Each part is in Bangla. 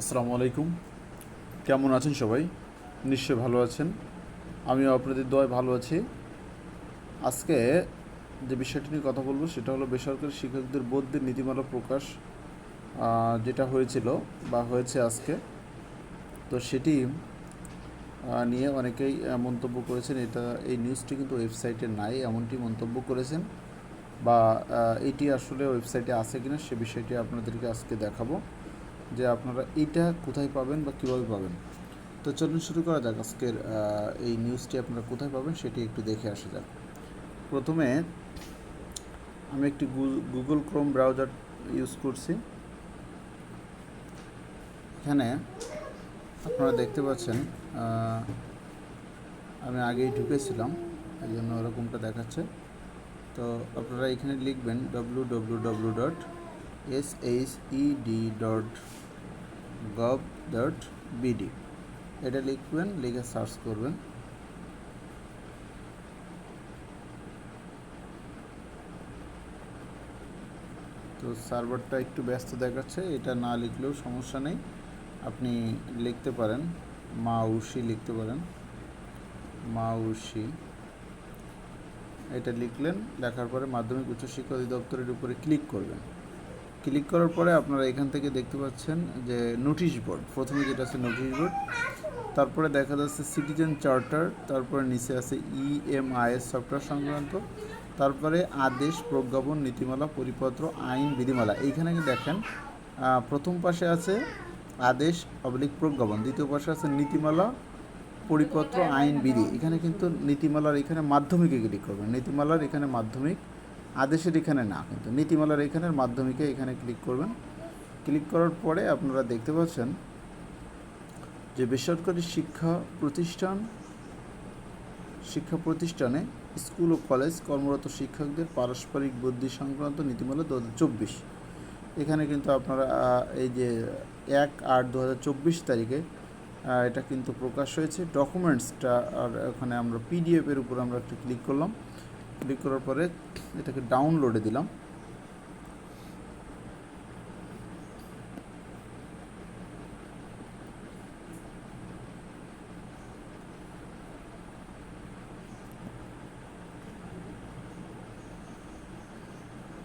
আসসালামু আলাইকুম। কেমন আছেন সবাই? নিশ্চয়ই ভালো আছেন। আমিও আপনাদের দয় ভালো আছি। আজকে যে বিষয়টি নিয়ে কথা বলব সেটা হলো বেসরকারি শিক্ষকদের বৌদ্ধের নীতিমালা প্রকাশ যেটা হয়েছিল বা হয়েছে আজকে। তো সেটি নিয়ে অনেকেই মন্তব্য করেছেন। এটা, এই নিউজটি কিন্তু ওয়েবসাইটে নাই, এমনটি মন্তব্য করেছেন। বা এটি আসলে ওয়েবসাইটে আছে কিনা সে বিষয়টি আপনাদেরকে আজকে দেখাবো। যে আপনারা এইটা কোথায় পাবেন বা কীভাবে পাবেন? তো চলুন শুরু করা যাক। আজকের এই নিউজটি আপনারা কোথায় পাবেন সেটি একটু দেখে আসা যাক। প্রথমে আমি একটি গুগল ক্রোম ব্রাউজার ইউজ করছি। এখানে আপনারা দেখতে পাচ্ছেন আমি আগেই ঢুকেছিলাম, এই জন্য ওরকমটা দেখাচ্ছে। তো আপনারা এখানে লিখবেন W W W dot S H E D dot gov dot BD এটা লিখবেন, লিখে সার্চ করবেন। তো সার্ভারটা একটু ব্যস্ত দেখাচ্ছে, এটা না লিখলেও সমস্যা নেই। আপনি লিখতে পারেন মা উষি লিখতে পারেন। মা উষি এটা লিখলেন, লেখার পরে মাধ্যমিক উচ্চশিক্ষা অধিদপ্তরের উপরে ক্লিক করবেন। ক্লিক করার পরে আপনারা এখান থেকে দেখতে পাচ্ছেন যে নোটিশ বোর্ড। প্রথমে যেটা আছে নোটিশ বোর্ড, তারপরে দেখা যাচ্ছে সিটিজেন চার্টার, তারপরে নিচে আছে ইএমআইএস সফটওয়্যার সংক্রান্ত, তারপরে আদেশ, প্রজ্ঞাপন, নীতিমালা, পরিপত্র, আইন, বিধিমালা। এইখানে দেখেন প্রথম পাশে আছে আদেশ পাবলিক প্রজ্ঞাপন। দ্বিতীয় পাশে আছে নীতিমালা, পরিপত্র, আইন, বিধি। এখানে কিন্তু নীতিমালার এখানে মাধ্যমিকে ক্লিক করবেন। নীতিমালার এখানে মাধ্যমিক আদেশের এখানে না, কিন্তু নীতিমালার এখানের মাধ্যমিকে এখানে ক্লিক করবেন। ক্লিক করার পরে আপনারা দেখতে পাচ্ছেন যে বেসরকারি শিক্ষা প্রতিষ্ঠান, শিক্ষা প্রতিষ্ঠানে স্কুল ও কলেজ কর্মরত শিক্ষকদের পারস্পরিক বুদ্ধি সংক্রান্ত নীতিমালা দু হাজার চব্বিশ। এখানে কিন্তু আপনারা এই যে এক আট দু হাজার চব্বিশ তারিখে এটা কিন্তু প্রকাশ হয়েছে। ডকুমেন্টসটা আর ওখানে আমরা পিডিএফের উপর আমরা একটু ক্লিক করলাম। ক্লিক করার পরে এটাকে ডাউনলোডে দিলাম।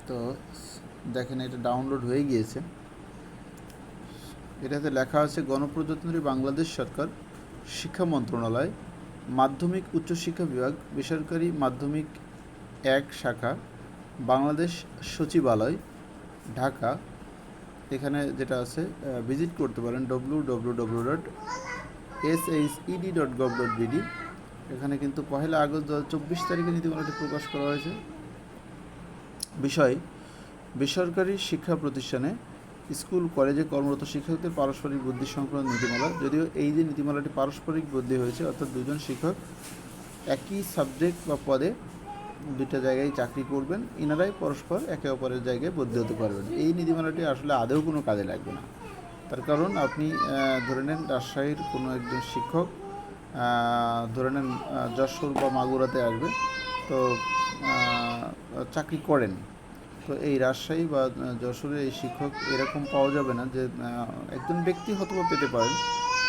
তো দেখেন এটা ডাউনলোড হয়ে গিয়েছে। এটাতে লেখা আছে, গণপ্রজাতন্ত্রী বাংলাদেশ সরকার, শিক্ষা মন্ত্রণালয়, মাধ্যমিক উচ্চশিক্ষা বিভাগ, বেসরকারি মাধ্যমিক এক শাখা, বাংলাদেশ সচিবালয়, ঢাকা। এখানে যেটা আছে ভিজিট করতে পারেন W W W dot S H E D dot gov dot BD এখানে কিন্তু পহেলা আগস্ট দু চব্বিশ তারিখে নীতিমালাটি প্রকাশ করা হয়েছে। বিষয়, বেসরকারি শিক্ষা প্রতিষ্ঠানে স্কুল, কলেজে কর্মরত শিক্ষকদের পারস্পরিক বুদ্ধি সংক্রান্ত নীতিমালা। যদিও এই যে নীতিমালাটি পারস্পরিক বুদ্ধি হয়েছে, অর্থাৎ দুজন শিক্ষক একই সাবজেক্ট বা পদে দুইটা জায়গায় চাকরি করবেন এনারাই পরস্পর একে অপরের জায়গায় বদলি হতে পারবেন। এই নীতিমালাটি আসলে আদৌ কোনো কাজে লাগবে না। তার কারণ আপনি ধরে নেন রাজশাহীর কোনো একজন শিক্ষক ধরে নেন যশোর বা মাগুরাতে আসবে, তো চাকরি করেন। তো এই রাজশাহী বা যশোরে এই শিক্ষক এরকম পাওয়া যাবে না যে একজন ব্যক্তি হয়তো পেতে পারেন,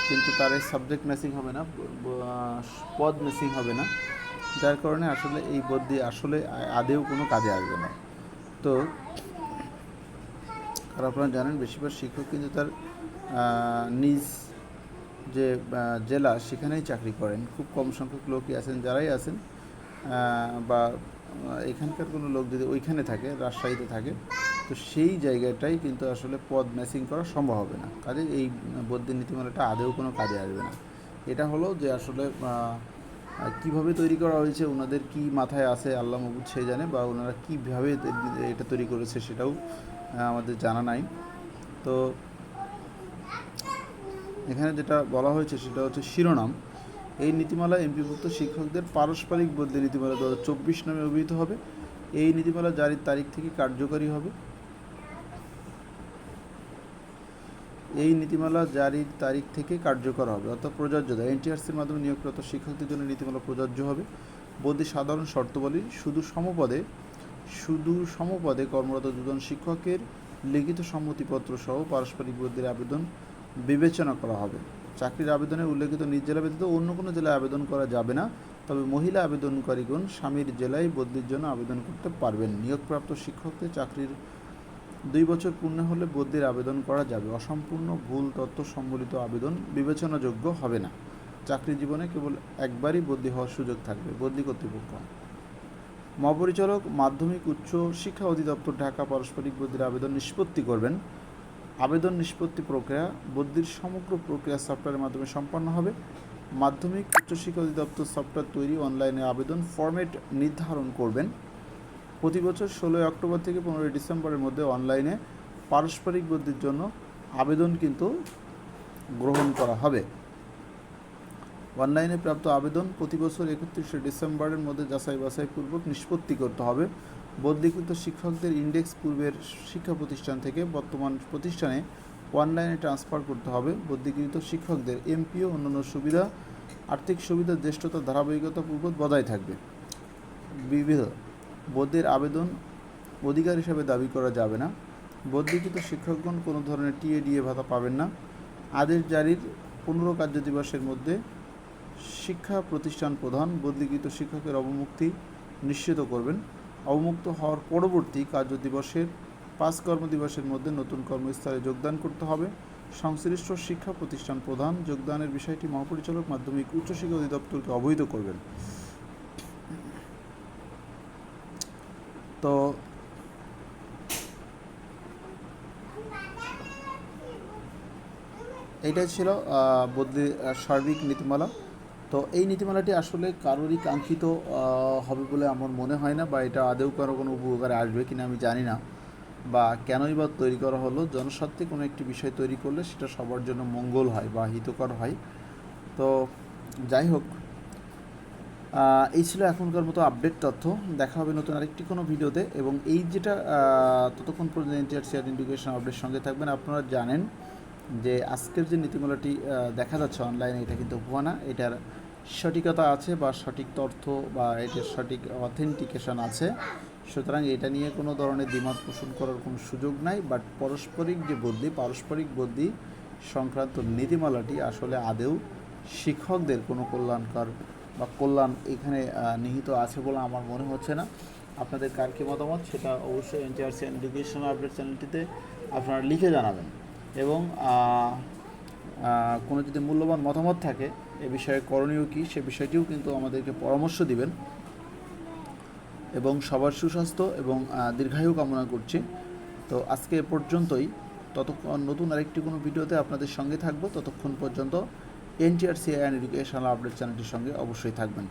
কিন্তু তার এই সাবজেক্ট ম্যাচিং হবে না পদ ম্যাচিং হবে না। যার কারণে আসলে এই বুদ্ধি আসলে আদেও কোনো কাজে আসবে না। তো আর আপনারা জানেন বেশিরভাগ শিক্ষক কিন্তু তার নিজ যে জেলা সেখানেই চাকরি করেন। খুব কম সংখ্যক লোকই আছেন, যারাই আছেন বা এখানকার কোনো লোক যদি ওইখানে থাকে, রাজশাহীতে থাকে, তো সেই জায়গাটাই কিন্তু আসলে পদ ম্যাচিং করা সম্ভব হবে না। কাজে এই বদ্যি নীতিমালাটা আদেও কোনো কাজে আসবে না। এটা হলো যে আসলে কীভাবে তৈরি করা হয়েছে, ওনাদের কি মাথায় আছে, আল্লাহ মবুদ সে জানে বা ওনারা কীভাবে এটা তৈরি করেছে সেটাও আমাদের জানা নাই। তো এখানে যেটা বলা হয়েছে সেটা হচ্ছে শিরোনাম। এই নীতিমালা এমপিভুক্ত শিক্ষকদের পারস্পরিক বদলি নীতিমালা দু হাজার চব্বিশ নামে অভিহিত হবে। এই নীতিমালা জারির তারিখ থেকে কার্যকরী হবে। এই নীতিমালা জারির তারিখ থেকে কার্যকর হবে, অর্থাৎ প্রযোজ্যতা এনটিআরসির মাধ্যমে নিয়োগপ্রাপ্ত শিক্ষকদের জন্য নীতিমালা প্রযোজ্য হবে। বদলি সাধারণ শর্তাবলী শুধু সমপদে শুধু সমপদে কর্মরত দুজন শিক্ষকের লিখিত সম্মতিপত্র সহ পারস্পরিক বদলির আবেদন বিবেচনা করা হবে। চাকরির আবেদনে উল্লেখিত নিজ জেলা ব্যতীত অন্য কোনো জেলায় আবেদন করা যাবে না, তবে মহিলা আবেদনকারীগণ স্বামীর জেলায় বদলির জন্য আবেদন করতে পারবেন। নিয়োগপ্রাপ্ত শিক্ষকদের চাকরির দুই বছর পূর্ণ হলে বদলির আবেদন করা যাবে। অসম্পূর্ণ ভুল তথ্য সম্বলিত আবেদন বিবেচনাযোগ্য হবে না। চাকরি জীবনে কেবল একবারই বদলি হওয়ার সুযোগ থাকবে, বদলি কর্তৃপক্ষ। মহাপরিচালক মাধ্যমিক উচ্চ শিক্ষা অধিদপ্তর ঢাকা পারস্পরিক বদলির আবেদন নিষ্পত্তি করবেন। আবেদন নিষ্পত্তি প্রক্রিয়া বদলির সমগ্র প্রক্রিয়া সফটওয়্যারের মাধ্যমে সম্পন্ন হবে। মাধ্যমিক উচ্চশিক্ষা অধিদপ্তর সফটওয়্যার তৈরি অনলাইনে আবেদন ফরম্যাট নির্ধারণ করবেন। প্রতি বছর ষোলোই অক্টোবর থেকে পনেরোই ডিসেম্বরের মধ্যে অনলাইনে পারস্পরিক বৃদ্ধির জন্য আবেদন কিন্তু গ্রহণ করা হবে। অনলাইনে প্রাপ্ত আবেদন প্রতি বছর একত্রিশে ডিসেম্বরের মধ্যে যাচাই বাছাই পূর্বক নিষ্পত্তি করতে হবে। বদলিকৃত শিক্ষকদের ইন্ডেক্স পূর্বের শিক্ষা প্রতিষ্ঠান থেকে বর্তমান প্রতিষ্ঠানে অনলাইনে ট্রান্সফার করতে হবে। বদলিকৃত শিক্ষকদের এমপিও অন্যান্য সুবিধা, আর্থিক সুবিধা জ্যেষ্ঠতা ধারাবাহিকতা পূর্বক বজায় থাকবে। বিবিধ বদলির আবেদন অধিকার হিসাবে দাবি করা যাবে না। বদলিকৃত শিক্ষকগণ কোনো ধরনের টিএডিএ ভাতা পাবেন না। আদেশ জারির পনেরো কার্য দিবসের মধ্যে শিক্ষা প্রতিষ্ঠান প্রধান বদলিকৃত শিক্ষকের অবমুক্তি নিশ্চিত করবেন। অবমুক্ত হওয়ার পরবর্তী কার্য দিবসের পাঁচ কর্মদিবসের মধ্যে নতুন কর্মস্থলে যোগদান করতে হবে। সংশ্লিষ্ট শিক্ষা প্রতিষ্ঠান প্রধান যোগদানের বিষয়টি মহাপরিচালক মাধ্যমিক উচ্চশিক্ষা অধিদপ্তরকে অবহিত করবেন। তো এইটাই ছিল বদলি সার্বিক নীতিমালা। তো এই নীতিমালাটি আসলে কারোরই কাঙ্ক্ষিত হবে বলে আমার মনে হয় না, বা এটা আদেও কারও কোনো উপকারে আসবে কিনা আমি জানি না, বা কেনই বা তৈরি করা হলো। জনস্বার্থে কোনো একটি বিষয় তৈরি করলে সেটা সবার জন্য মঙ্গল হয় বা হিতকর হয়। তো যাই হোক এই ছিল এখনকার মতো আপডেট তথ্য। দেখা হবে নতুন আরেকটি কোনো ভিডিওতে এবং এই যেটা ততক্ষণ পর্যন্ত এনটিআর শেয়ার এডুকেশন আপডেট সঙ্গে থাকবেন। আপনারা জানেন যে আজকের যে নীতিমালাটি দেখা যাচ্ছে অনলাইনে এটা কিন্তু ভুয়া না। এটার সঠিকতা আছে বা সঠিক তথ্য বা এটার সঠিক অথেন্টিকেশন আছে। সুতরাং এটা নিয়ে কোনো ধরনের দ্বিমত পোষণ করার কোনো সুযোগ নাই। বাট পারস্পরিক যে বদলি, পারস্পরিক বদলি সংক্রান্ত নীতিমালাটি আসলে আদেও শিক্ষকদের কোনো কল্যাণকর বা কল্যাণ এখানে নিহিত আছে বলে আমার মনে হচ্ছে না। আপনাদের কার কী মতামত? সেটা অবশ্যই এনটিআরসি এডুকেশন আপডেট চ্যানেলটিতে আপনারা লিখে জানাবেন। এবং কোনো যদি মূল্যবান মতামত থাকে, এ বিষয়ে করণীয় কী সে বিষয়টিও কিন্তু আমাদেরকে পরামর্শ দিবেন। এবং সবার সুস্বাস্থ্য এবং দীর্ঘায়ু কামনা করছি। তো আজকে এ পর্যন্তই। ততক্ষণ নতুন আরেকটি কোনো ভিডিওতে আপনাদের সঙ্গে থাকব। ততক্ষণ পর্যন্ত এনটিআরসি অ্যান্ড এডুকেশনাল আপডেট চ্যানেলটির সঙ্গে অবশ্যই থাকবেন।